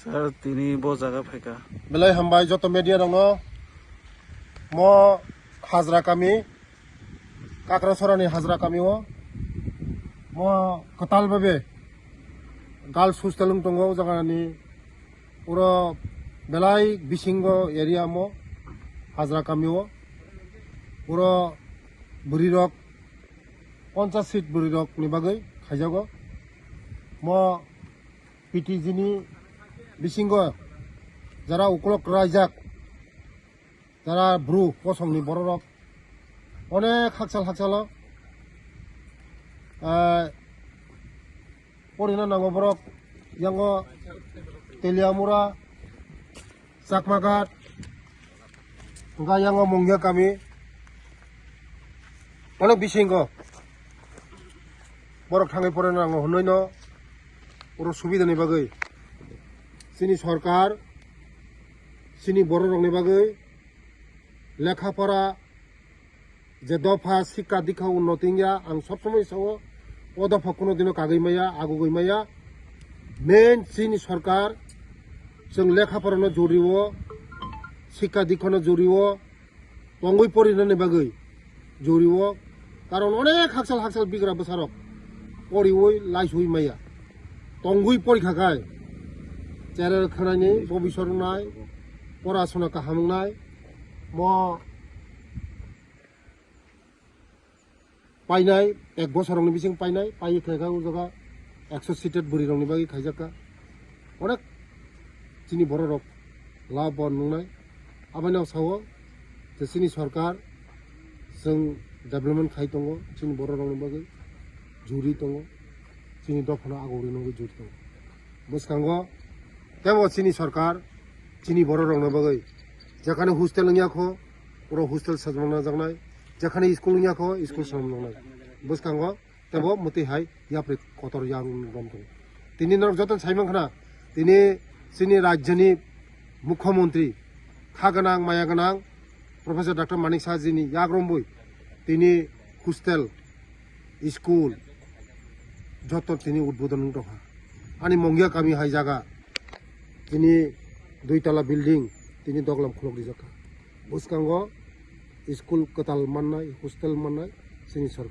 Sir, তিনি বো জায়গা ফেকা বেলাই হামবাই, যত মিডিয়া দङ ম হাজরা কামি কাকরাসরানি হাজরা কামি ও, ম কতাল বাবে গার্লস হোস্টেলং দङ জাগানি পুরো বেলাই বিসিঙ্গ এরিয়া ম হাজরা কামি ও পুরো বুড়ি রক পঞ্চাশ সিট বুড়ি রক নিবাগৈ খাইজাগ ম, পিটিজিনি बिसिंग যারা উকলক রাইজাক যারা ব্রু পসংনি বড় রক অনেক হাকসাল হাকসাল পরিনা নাঙ্গো বরক ইয়াঙ্গ তেলিয়ামুরা চাকমাঘাট ওঙ্কা ইয়াঙ্গ মঙ্গিয়া কামি অনেক বিশিঙ্গ বরক থাঙে পরে নাঙ্গো হনৈন ওর সুবিধানি বাগৈ চিনি সরকার, চিনি বড় রঙের বাগৈ, লেখাপড়া যে দফা শিক্ষা দীক্ষা উন্নতি গিয়া আं সবসময় সাও ও দফা কোনোদিনও কাগৈমায়া আগুগৈমায়া মেন চিনি সরকার जों লেখাপড়ানো জড়িব শিক্ষা দীক্ষানো জড়িব তঙ্গই পরিণানি বাগৈ জড়িব কারণ অনেক হাকসাল হাকসাল বিগ্রা বসারক পড়িবই লাইসই মাইয়া, তঙ্গুই পরীক্ষা খায়। চ্যানেল খানায়নি बबि নাই, পড়াশোনা কাহাম নাই, ম পাইনাই এক বছরনি বিসিং পাইনাই পাই খাইখা জায়গা একশো সিটেড বুড়ি রংনি বাকি খাইজাকা অনেক চিনি বড় রক লাভ বন নাই। আবাইনাও সাও, যে চিনি সরকার जों ডেভেলপমেন্ট খাই দङ চিনি বড় রংনি বাকি জুড়ি দङ চিনি দখনা আগরি নগো জুড়ি দङ বসকাঙ্গ তেও চিনি সরকার, চিনি বড় রং বাগৈ যেখানে হোস্টেল নিয়াখো ওরা হোস্টেল সাজানো জানাই যেখানে স্কুল নিয়াখো স্কুল সাজানো জানাই বুঝকাঙ্গ তেব মতে হাই ইয়াপ্রে কতর ইয়াং দং তিনি নরক যতন সাইমান খানা, তিনি চিনি রাজ্যনি মুখ্যমন্ত্রী খা গোনাं মায়া গোনাं প্রফেসর ডক্টর মানিক সাহাজিনি ইয়াগ রম্বই তিনি হোস্টেল স্কুল যত তিনি উদ্বোধন দফা আনি মঙ্গিয়া কামি হাই জায়গা তিনি দুইতলা বিল্ডিং, তিনি দগলাম খুলক রিজাকা। বুসকাঙ্গ স্কুল কতাল মাননাই, হোস্টেল মাননাই जोंनि सरकार